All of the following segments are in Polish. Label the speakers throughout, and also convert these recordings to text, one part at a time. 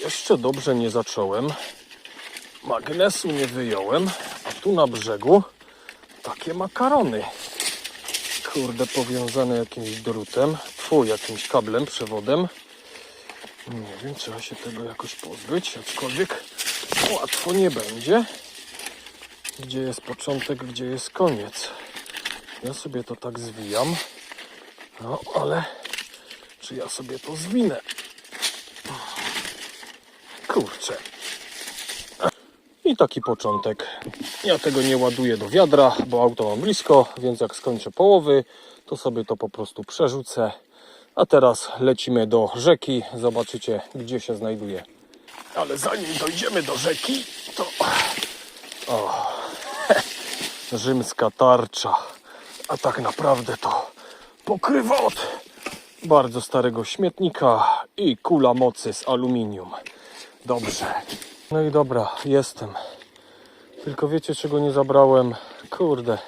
Speaker 1: Jeszcze dobrze nie zacząłem. Magnesu nie wyjąłem, a tu na brzegu takie makarony. Kurde, powiązane jakimś drutem, twój jakimś kablem, przewodem. Nie wiem, trzeba się tego jakoś pozbyć, aczkolwiek łatwo nie będzie. Gdzie jest początek, gdzie jest koniec. Ja sobie to tak zwijam. No, ale czy ja sobie to zwinę? Kurczę. I taki początek. Ja tego nie ładuję do wiadra, bo auto mam blisko, więc jak skończę połowy, to sobie to po prostu przerzucę. A teraz lecimy do rzeki. Zobaczycie, gdzie się znajduje. Ale zanim dojdziemy do rzeki, to. O, rzymska tarcza. A tak naprawdę to pokrywot bardzo starego śmietnika i kula mocy z aluminium. Dobrze. No i dobra, jestem. Tylko wiecie czego nie zabrałem? Kurde.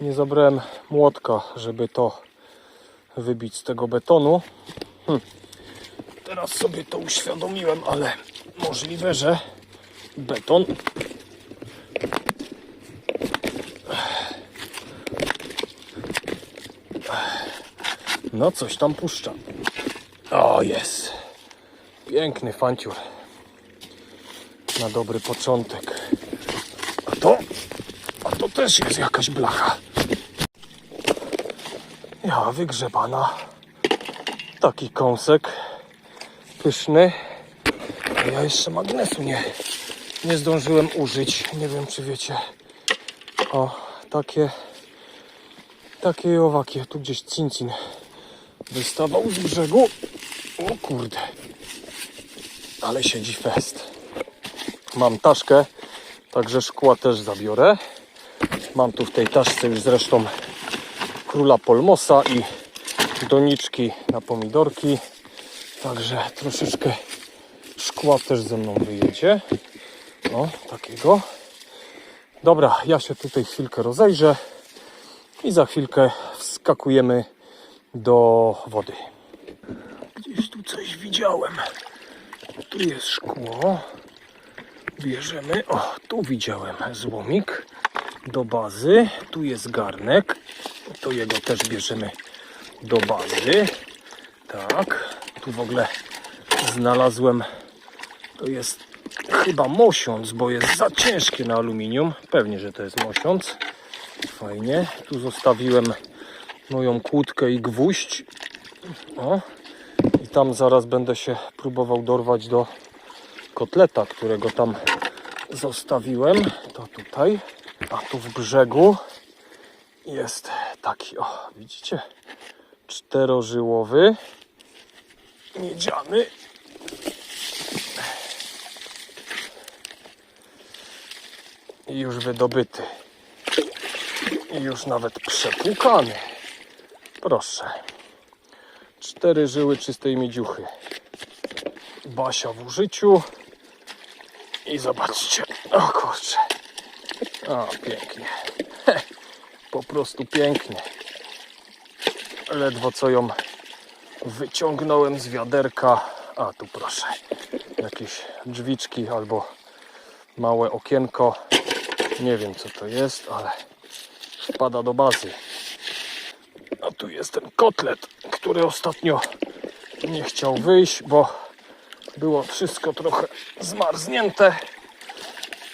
Speaker 1: Nie zabrałem młotka, żeby to wybić z tego betonu. Hm. Teraz sobie to uświadomiłem, ale możliwe, że beton No coś tam puszcza. O, jest. Piękny fanciur. Na dobry początek. A to? A to też jest jakaś blacha. Ja wygrzebana. Taki kąsek. Pyszny. A ja jeszcze magnesu nie, nie zdążyłem użyć. Nie wiem czy wiecie. O, takie takie owakie. Tu gdzieś cincin wystawał z brzegu. O kurde. Ale siedzi fest. Mam taszkę, także szkła też zabiorę. Mam tu w tej taszce już zresztą króla polmosa i doniczki na pomidorki. Także troszeczkę szkła też ze mną wyjedzie. O, takiego. Dobra, ja się tutaj chwilkę rozejrzę i za chwilkę wskakujemy do wody. Gdzieś tu coś widziałem. Tu jest szkło. Bierzemy. O, tu widziałem złomik do bazy. Tu jest garnek. To jego też bierzemy do bazy. Tak. Tu w ogóle znalazłem. To jest chyba mosiąc, bo jest za ciężkie na aluminium. Pewnie, że to jest mosiąc. Fajnie. Tu zostawiłem moją kłódkę i gwóźdź. O. Tam zaraz będę się próbował dorwać do kotleta, którego tam zostawiłem. To tutaj. A tu w brzegu jest taki, o widzicie, czterożyłowy, miedziany. I już wydobyty. I już nawet przepłukany. Proszę. Cztery żyły czystej miedziuchy. Basia w użyciu. I zobaczcie. O kurczę. O, pięknie. Heh, po prostu pięknie. Ledwo co ją wyciągnąłem z wiaderka. A tu proszę. Jakieś drzwiczki albo małe okienko. Nie wiem co to jest, ale wpada do bazy. A tu jest ten kotlet, który ostatnio nie chciał wyjść, bo było wszystko trochę zmarznięte.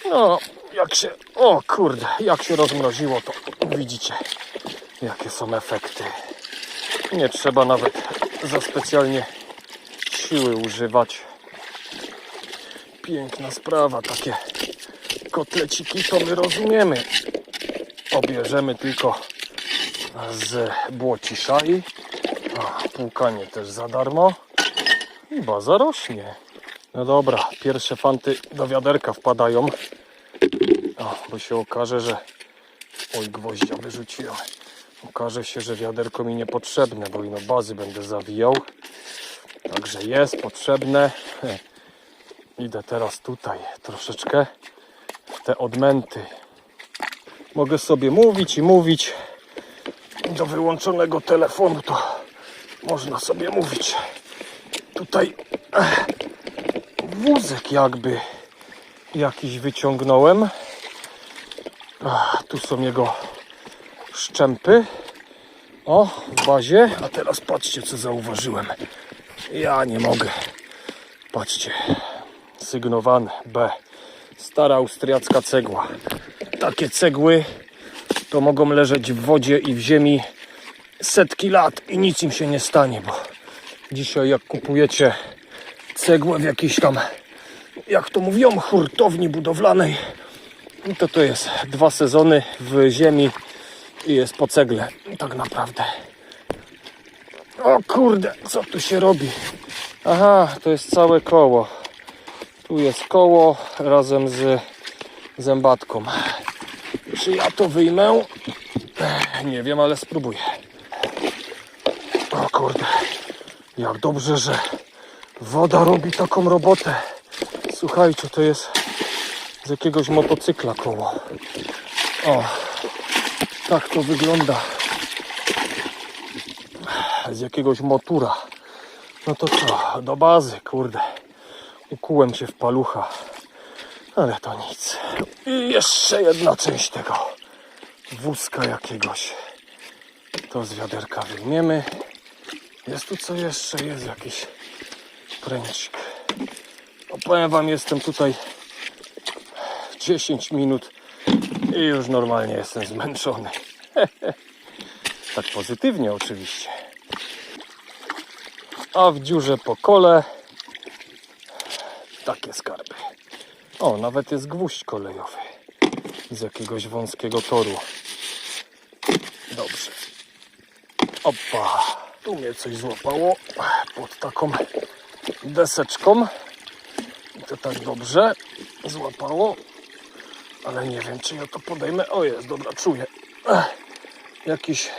Speaker 1: No, jak się, o kurde, jak się rozmroziło, to widzicie, jakie są efekty. Nie trzeba nawet za specjalnie siły używać. Piękna sprawa, takie kotleciki to my rozumiemy. Obierzemy tylko z błocisza i a, płukanie też za darmo. I baza rośnie. No dobra, pierwsze fanty do wiaderka wpadają. O, bo się okaże, że... Oj, gwoździa wyrzuciłem. Okaże się, że wiaderko mi niepotrzebne, bo ino bazy będę zawijał. Także jest potrzebne. Idę teraz tutaj troszeczkę w te odmęty. Mogę sobie mówić i mówić. Do wyłączonego telefonu to można sobie mówić. Tutaj eh, wózek jakby jakiś wyciągnąłem. Ach, tu są jego szczępy. O, w bazie. A teraz patrzcie, co zauważyłem. Ja nie mogę. Patrzcie. Sygnowane B. Stara austriacka cegła. Takie cegły to mogą leżeć w wodzie i w ziemi setki lat i nic im się nie stanie, bo dzisiaj jak kupujecie cegłę w jakiejś tam, jak to mówią, hurtowni budowlanej, to to jest dwa sezony w ziemi i jest po cegle, tak naprawdę. O kurde, co tu się robi? Aha, to jest całe koło. Tu jest koło razem z zębatką. Czy ja to wyjmę? Nie wiem, ale spróbuję. O kurde, jak dobrze, że woda robi taką robotę. Słuchajcie, to jest z jakiegoś motocykla koło. O, tak to wygląda. Z jakiegoś motura. No to co, do bazy, kurde. Ukułem się w palucha. Ale to nic. I jeszcze jedna część tego wózka jakiegoś. To z wiaderka wyjmiemy. Jest tu co jeszcze? Jest jakiś pręcik. No powiem wam, jestem tutaj 10 minut i już normalnie jestem zmęczony. tak pozytywnie oczywiście. A w dziurze po kole takie skarby. O, nawet jest gwóźdź kolejowy z jakiegoś wąskiego toru. Dobrze. Opa, tu mnie coś złapało pod taką deseczką. I to tak dobrze złapało, ale nie wiem, czy ja to podejmę. O, jest, dobra, czuję. Jakiś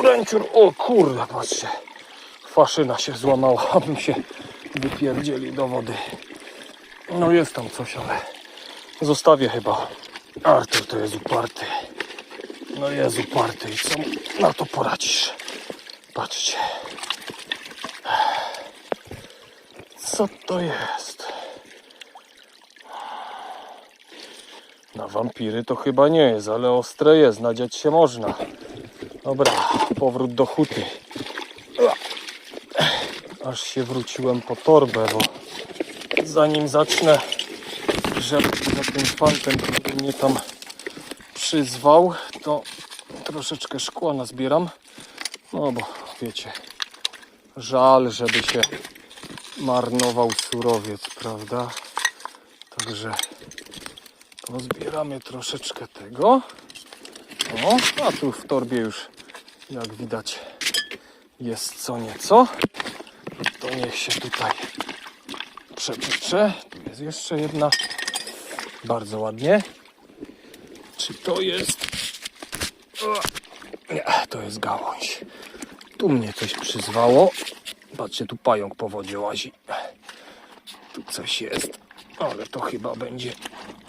Speaker 1: kręciur. O kurde, patrzcie. Faszyna się złamała, abym się wypierdzieli do wody. No jest tam coś, ale zostawię chyba. Artur to jest uparty. No jest uparty i co na to poradzisz? Patrzcie. Co to jest? Na wampiry to chyba nie jest, ale ostre jest, nadziać się można. Dobra, powrót do huty. Aż się wróciłem po torbę, bo zanim zacznę grzebać za tym fantem, który mnie tam przyzwał, to troszeczkę szkła nazbieram. No bo wiecie, żal, żeby się marnował surowiec, prawda? Także pozbieramy troszeczkę tego. O, a tu w torbie już, jak widać, jest co nieco. To niech się tutaj przepiecze. Tu jest jeszcze jedna. Bardzo ładnie. Czy to jest... Nie, to jest gałąź. Tu mnie coś przyzwało. Patrzcie, tu pająk po wodzie łazi. Tu coś jest, ale to chyba będzie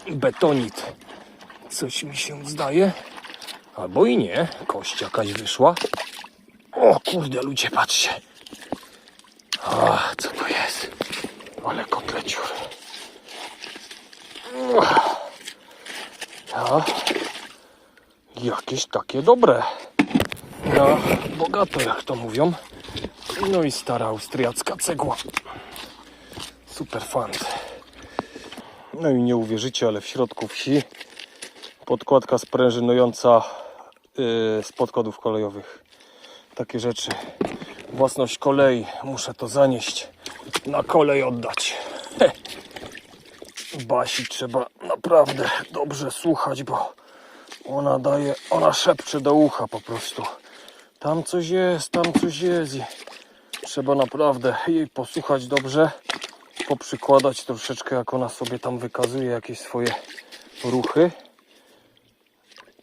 Speaker 1: betonit. Coś mi się zdaje. Albo i nie. Kość jakaś wyszła. O kurde, ludzie, patrzcie. O, co to jest? Ale kotleciur. Jakieś takie dobre. No, bogato jak to mówią. No i stara austriacka cegła. Super fant. No i nie uwierzycie, ale w środku wsi podkładka sprężynująca yy, z podkładów kolejowych. Takie rzeczy. Własność kolei. Muszę to zanieść. Na kolej oddać. Heh. Basi trzeba naprawdę dobrze słuchać, bo ona daje, ona szepcze do ucha po prostu. Tam coś jest, tam coś jest i trzeba naprawdę jej posłuchać dobrze, poprzykładać troszeczkę, jak ona sobie tam wykazuje jakieś swoje ruchy.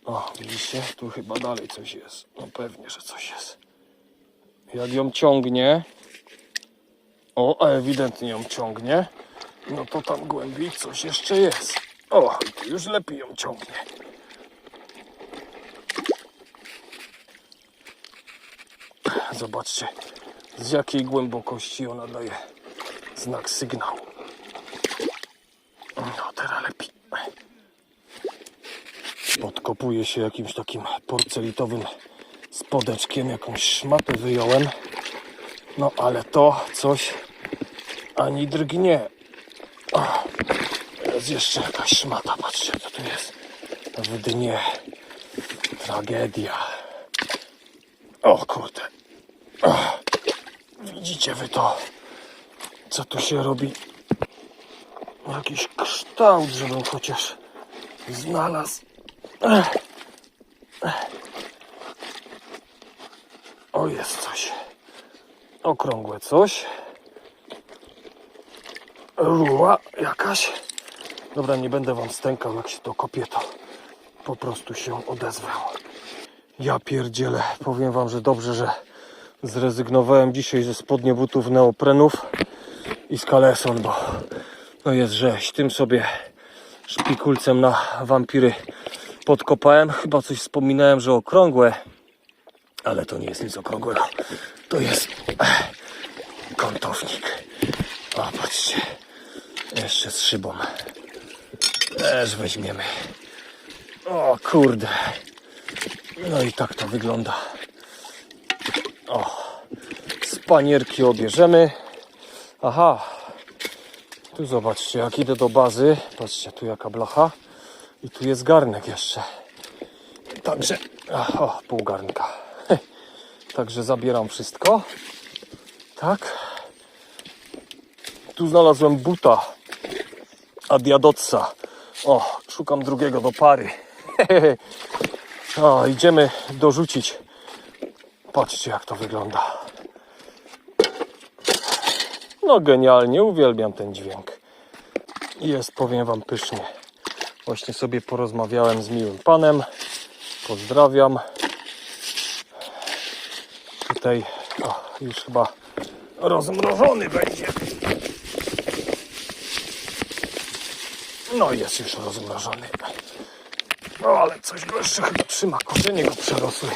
Speaker 1: O, widzicie, tu chyba dalej coś jest. No pewnie, że coś jest. Jak ją ciągnie, o, a ewidentnie ją ciągnie, no to tam głębiej coś jeszcze jest. O, już lepiej ją ciągnie. Zobaczcie, z jakiej głębokości ona daje znak, sygnał. No, teraz lepiej. Podkopuję się jakimś takim porcelitowym spodeczkiem, jakąś szmatę wyjąłem. No, ale to coś ani drgnie. O, jest jeszcze jakaś szmata, patrzcie, co tu jest. W dnie. Tragedia. O kurde. O, widzicie wy to? Co tu się robi? Jakiś kształt, żebym chociaż znalazł. Ech. O, jest coś. Okrągłe coś. Rura jakaś. Dobra, nie będę wam stękał, jak się to kopie, to po prostu się odezwę. Ja pierdzielę, powiem wam, że dobrze, że zrezygnowałem dzisiaj ze spodnie butów neoprenów i z kaleson, bo no jest rzeź. Tym sobie szpikulcem na wampiry podkopałem. Chyba coś wspominałem, że okrągłe, ale to nie jest nic okrągłego. To jest eh, kątownik. O, patrzcie. Jeszcze z szybą. Też weźmiemy. O kurde. No i tak to wygląda. O. Z panierki obierzemy. Aha. Tu zobaczcie, jak idę do bazy. Patrzcie, tu jaka blacha. I tu jest garnek jeszcze. Także, o, pół garnka. Także zabieram wszystko. Tak. Tu znalazłem buta Adiadotsa. O, szukam drugiego do pary. O, idziemy dorzucić. Patrzcie, jak to wygląda. No genialnie, uwielbiam ten dźwięk. Jest, powiem wam, pysznie. Właśnie sobie porozmawiałem z miłym panem. Pozdrawiam. Tutaj o, już chyba rozmrożony będzie. No jest już rozmrożony. No ale coś go jeszcze chyba trzyma. Korzenie go przerosły.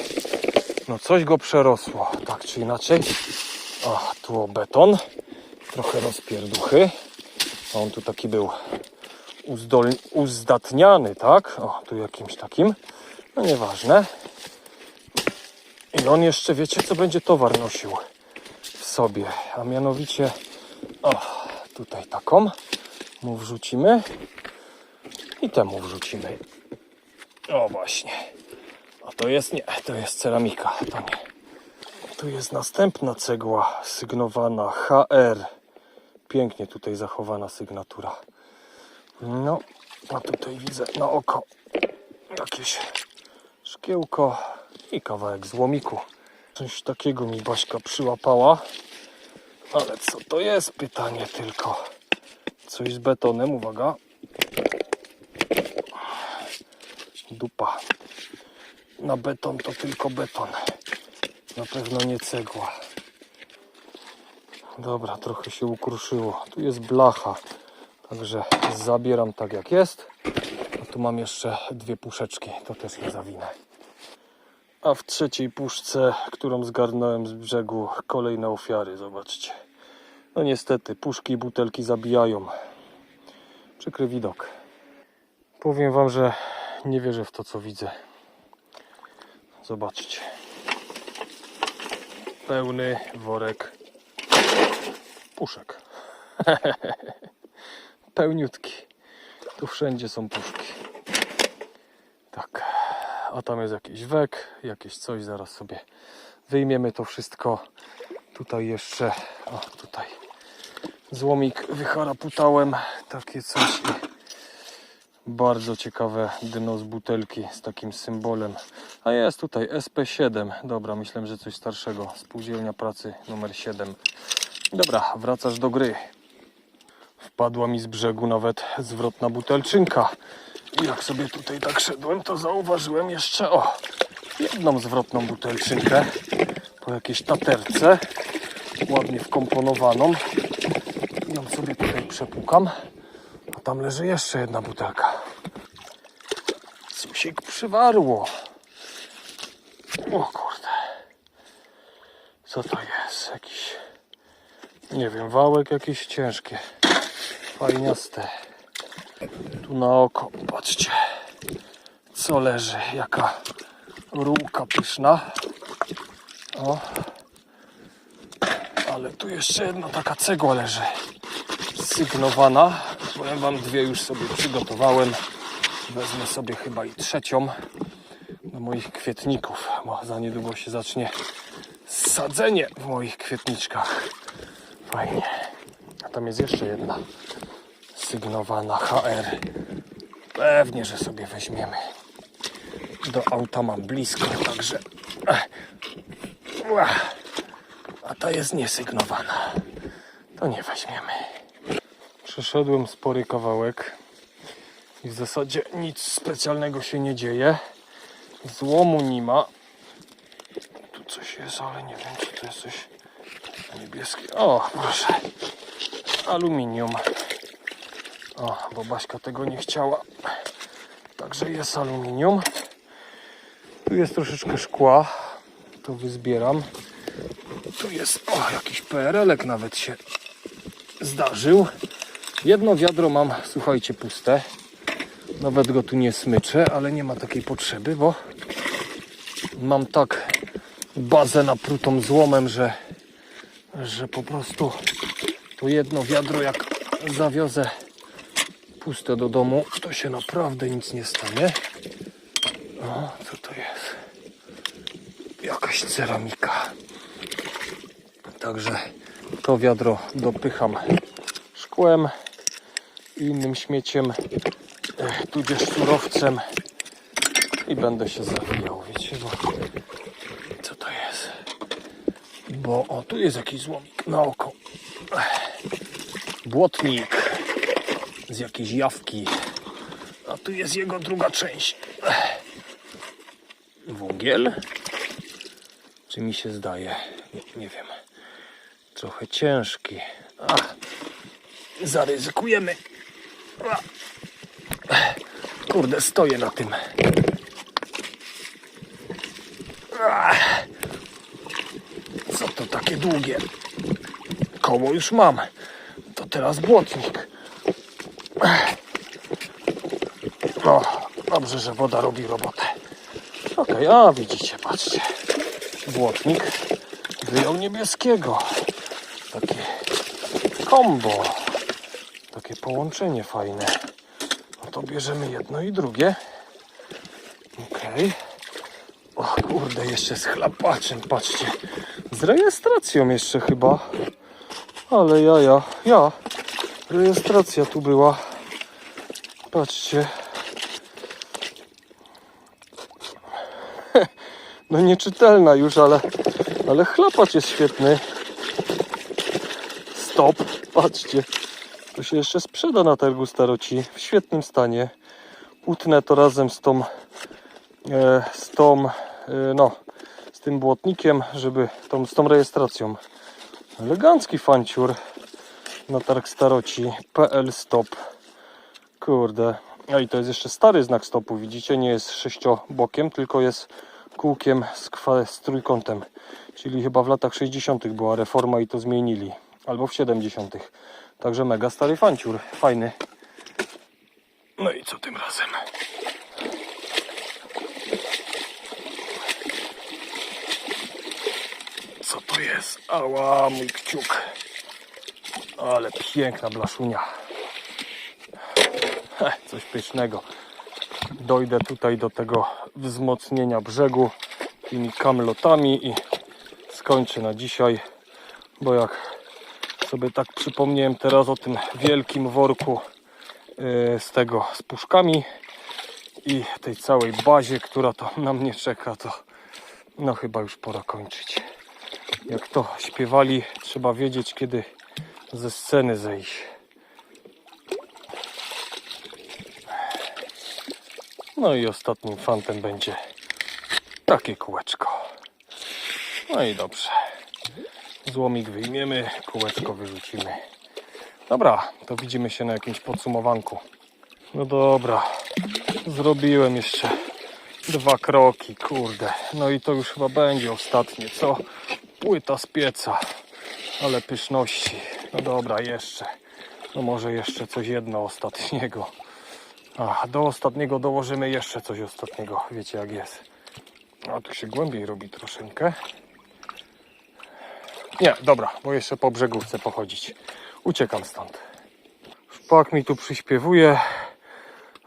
Speaker 1: No coś go przerosło. Tak czy inaczej. O, tu o beton. Trochę rozpierduchy. On tu taki był uzdol... uzdatniany, tak? O, tu jakimś takim. No nieważne. I on jeszcze, wiecie, co będzie towar nosił w sobie. A mianowicie, o, tutaj taką mu wrzucimy i temu wrzucimy. O, właśnie. A to jest nie, to jest ceramika, to nie. Tu jest następna cegła sygnowana HR. Pięknie tutaj zachowana sygnatura. No, a tutaj widzę na oko jakieś szkiełko i kawałek złomiku. Coś takiego mi Baśka przyłapała. Ale co to jest? Pytanie tylko. Coś z betonem, uwaga. Dupa. Na beton to tylko beton. Na pewno nie cegła. Dobra, trochę się ukruszyło. Tu jest blacha. Także zabieram tak jak jest. A tu mam jeszcze dwie puszeczki. To też nie zawinę. A w trzeciej puszce, którą zgarnąłem z brzegu, kolejne ofiary. Zobaczcie. No niestety, puszki i butelki zabijają. Przykry widok. Powiem wam, że nie wierzę w to, co widzę. Zobaczcie. Pełny worek puszek. Pełniutki. Tu wszędzie są puszki. Tak. A tam jest jakiś wek, jakieś coś. Zaraz sobie wyjmiemy to wszystko. Tutaj jeszcze, o tutaj złomik wyharaputałem. Takie coś. Bardzo ciekawe dno z butelki z takim symbolem. A jest tutaj SP7. Dobra, myślę, że coś starszego. Spółdzielnia pracy numer 7. Dobra, wracasz do gry. Wpadła mi z brzegu nawet zwrotna butelczynka. I jak sobie tutaj tak szedłem, to zauważyłem jeszcze o jedną zwrotną butelczynkę po jakiejś taterce, ładnie wkomponowaną. Ją sobie tutaj przepukam, a tam leży jeszcze jedna butelka. Coś przywarło. O kurde. Co to jest? Jakiś Nie wiem, wałek jakieś ciężkie. Fajniaste. Tu na oko, patrzcie. Co leży, jaka rurka pyszna. O. Ale tu jeszcze jedna taka cegła leży. Sygnowana. Powiem wam, dwie już sobie przygotowałem. Wezmę sobie chyba i trzecią do moich kwietników, bo za niedługo się zacznie sadzenie w moich kwietniczkach. Fajnie. A tam jest jeszcze jedna sygnowana HR. Pewnie, że sobie weźmiemy. Do auta mam blisko, także. Ua. A ta jest niesygnowana. To nie weźmiemy. Przeszedłem spory kawałek i w zasadzie nic specjalnego się nie dzieje. Złomu nie ma. Tu coś jest, ale nie wiem, czy to jest coś niebieskie. O, proszę. Aluminium. O, bo Baśka tego nie chciała. Także jest aluminium. Tu jest troszeczkę szkła. To wyzbieram. Tu jest, o, jakiś PRL-ek nawet się zdarzył. Jedno wiadro mam, słuchajcie, puste. Nawet go tu nie smyczę, ale nie ma takiej potrzeby, bo mam tak bazę naprutą złomem, że, że po prostu to jedno wiadro jak zawiozę puste do domu, to się naprawdę nic nie stanie. O, co to jest? Jakaś ceramika. Także to wiadro dopycham szkłem i innym śmieciem, eh, tudzież surowcem i będę się zawijał, wiecie, bo co to jest? Bo o, tu jest jakiś złomik na oko. Błotnik z jakiejś jawki. A tu jest jego druga część. Ech. Wągiel? Czy mi się zdaje? Nie, nie wiem. Trochę ciężki. A, zaryzykujemy. Kurde, stoję na tym. Co to takie długie? Koło już mam. To teraz błotnik. No, dobrze, że woda robi robotę. Okej, a widzicie, patrzcie. Błotnik wyjął niebieskiego. Takie kombo. Połączenie fajne. No to bierzemy jedno i drugie. Okej. O kurde, jeszcze z chlapaczem, patrzcie. Z rejestracją jeszcze chyba. Ale ja, ja, ja. Rejestracja tu była. Patrzcie. No nieczytelna już, ale, ale chlapacz jest świetny. Stop, patrzcie. To się jeszcze sprzeda na targu staroci w świetnym stanie. Utnę to razem z tą, e, z tą, e, no, z tym błotnikiem, żeby tą, z tą rejestracją. Elegancki fanciur na targ staroci. PL stop. Kurde. A i to jest jeszcze stary znak stopu, widzicie? Nie jest sześciobokiem, tylko jest kółkiem z, z trójkątem. Czyli chyba w latach 60. była reforma i to zmienili. Albo w 70. Także mega stary fanciur. Fajny. No i co tym razem? Co to jest? Ała, mój kciuk. Ale piękna blaszunia. Heh, coś pysznego. Dojdę tutaj do tego wzmocnienia brzegu tymi kamlotami i skończę na dzisiaj, bo jak sobie tak przypomniałem teraz o tym wielkim worku yy, z tego z puszkami i tej całej bazie, która to na mnie czeka, to no chyba już pora kończyć. Jak to śpiewali, trzeba wiedzieć kiedy ze sceny zejść. No i ostatnim fantem będzie takie kółeczko. No i dobrze. Złomik wyjmiemy, kółeczko wyrzucimy. Dobra, to widzimy się na jakimś podsumowanku. No dobra, zrobiłem jeszcze dwa kroki, kurde. No i to już chyba będzie ostatnie, co? Płyta z pieca. Ale pyszności. No dobra, jeszcze. No może jeszcze coś jedno ostatniego. A, do ostatniego dołożymy jeszcze coś ostatniego. Wiecie jak jest. A tu się głębiej robi troszeczkę. Nie, dobra, bo jeszcze po brzegu chcę pochodzić. Uciekam stąd. Szpak mi tu przyśpiewuje.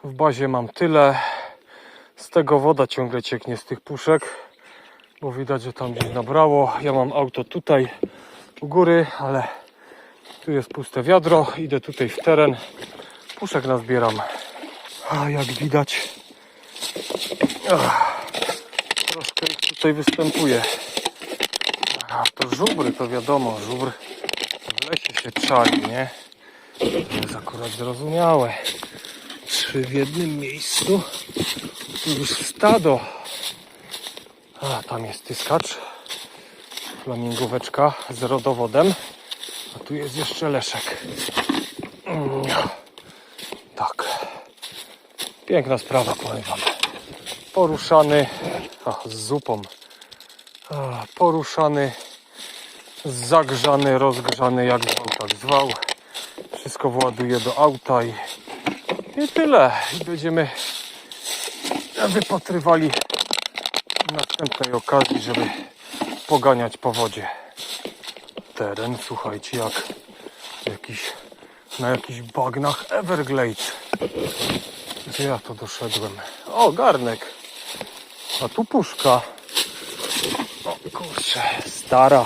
Speaker 1: W bazie mam tyle. Z tego woda ciągle cieknie z tych puszek. Bo widać, że tam gdzieś nabrało. Ja mam auto tutaj u góry, ale tu jest puste wiadro. Idę tutaj w teren. Puszek nazbieram. A jak widać, ach, troszkę ich tutaj występuje. A to żubry, to wiadomo, żubr w lesie się czai, nie? To jest akurat zrozumiałe. Trzy w jednym miejscu. Tu już stado. A tam jest tyskacz. Flamingóweczka z rodowodem. A tu jest jeszcze leszek. Tak. Piękna sprawa, powiem wam. Poruszany. A, z zupą. Poruszany. Zagrzany, rozgrzany, jak zwał, tak zwał. Wszystko właduje do auta i, i tyle. I będziemy wypatrywali następnej okazji, żeby poganiać po wodzie. Teren, słuchajcie, jak jakiś, na jakichś bagnach Everglades. Gdzie ja to doszedłem? O, garnek. A tu puszka. O kurczę, stara.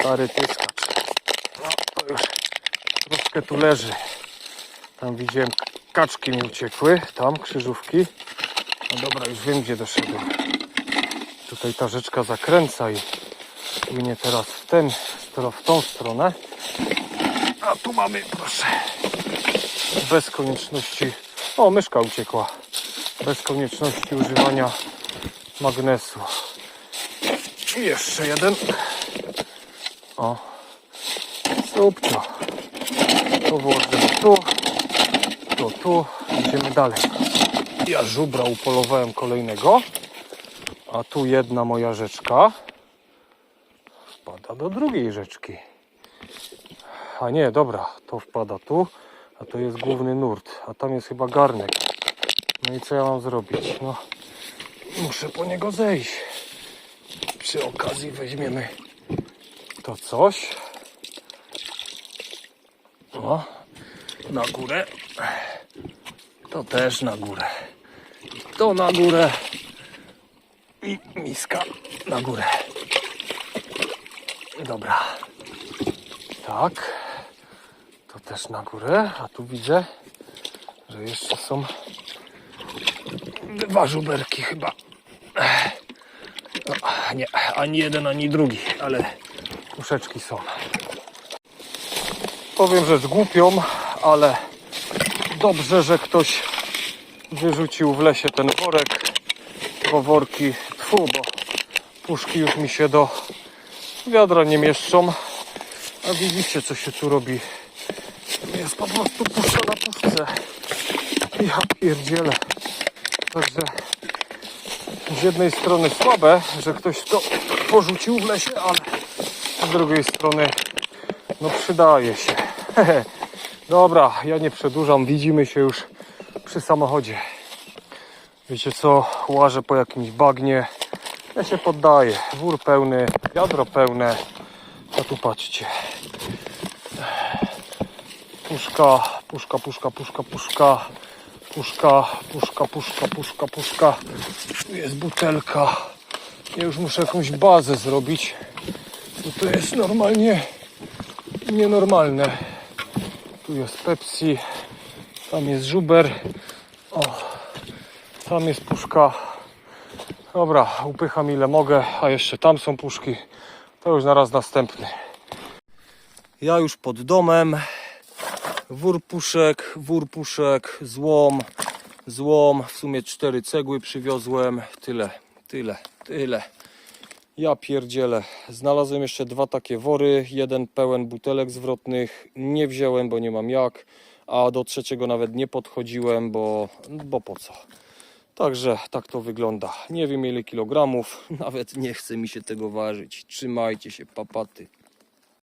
Speaker 1: Stary tyskacz. No to już troszkę tu leży. Tam widziałem kaczki mi uciekły. Tam krzyżówki. No dobra, już wiem gdzie doszedłem. Tutaj ta rzeczka zakręca i płynie teraz w, ten, w tą stronę. A tu mamy, proszę, bez konieczności. O, myszka uciekła. Bez konieczności używania magnesu. I jeszcze jeden. O, subcio. To włożę tu, to tu. Idziemy dalej. Ja żubra upolowałem kolejnego. A tu jedna moja rzeczka wpada do drugiej rzeczki. A nie, dobra, to wpada tu, a to jest główny nurt, a tam jest chyba garnek. No i co ja mam zrobić? No, muszę po niego zejść. Przy okazji weźmiemy to coś. O, na górę. To też na górę. To na górę. I miska na górę. Dobra. Tak. To też na górę. A tu widzę, że jeszcze są dwa żuberki chyba. No, nie, ani jeden, ani drugi, ale puszeczki są. Powiem rzecz głupią, ale dobrze, że ktoś wyrzucił w lesie ten worek, bo worki, tfu, bo puszki już mi się do wiadra nie mieszczą. A widzicie, co się tu robi. Jest po prostu puszka na puszce. Ja pierdzielę. Także z jednej strony słabe, że ktoś to porzucił w lesie, ale z drugiej strony no przydaje się. Dobra, ja nie przedłużam. Widzimy się już przy samochodzie. Wiecie co? Łażę po jakimś bagnie. Ja się poddaję. Wór pełny, wiadro pełne. A tu patrzcie. Puszka, puszka, puszka, puszka, puszka. Puszka, puszka, puszka, puszka, puszka. Tu jest butelka. Ja już muszę jakąś bazę zrobić. Bo to jest normalnie nienormalne. Tu jest Pepsi. Tam jest żuber. O, tam jest puszka. Dobra, upycham ile mogę, a jeszcze tam są puszki. To już naraz następny. Ja już pod domem. Wór puszek, wór puszek, złom, złom. W sumie cztery cegły przywiozłem. Tyle, tyle, tyle. Ja pierdzielę. Znalazłem jeszcze dwa takie wory. Jeden pełen butelek zwrotnych. Nie wziąłem, bo nie mam jak. A do trzeciego nawet nie podchodziłem, bo, bo po co. Także tak to wygląda. Nie wiem ile kilogramów. Nawet nie chce mi się tego ważyć. Trzymajcie się, papaty.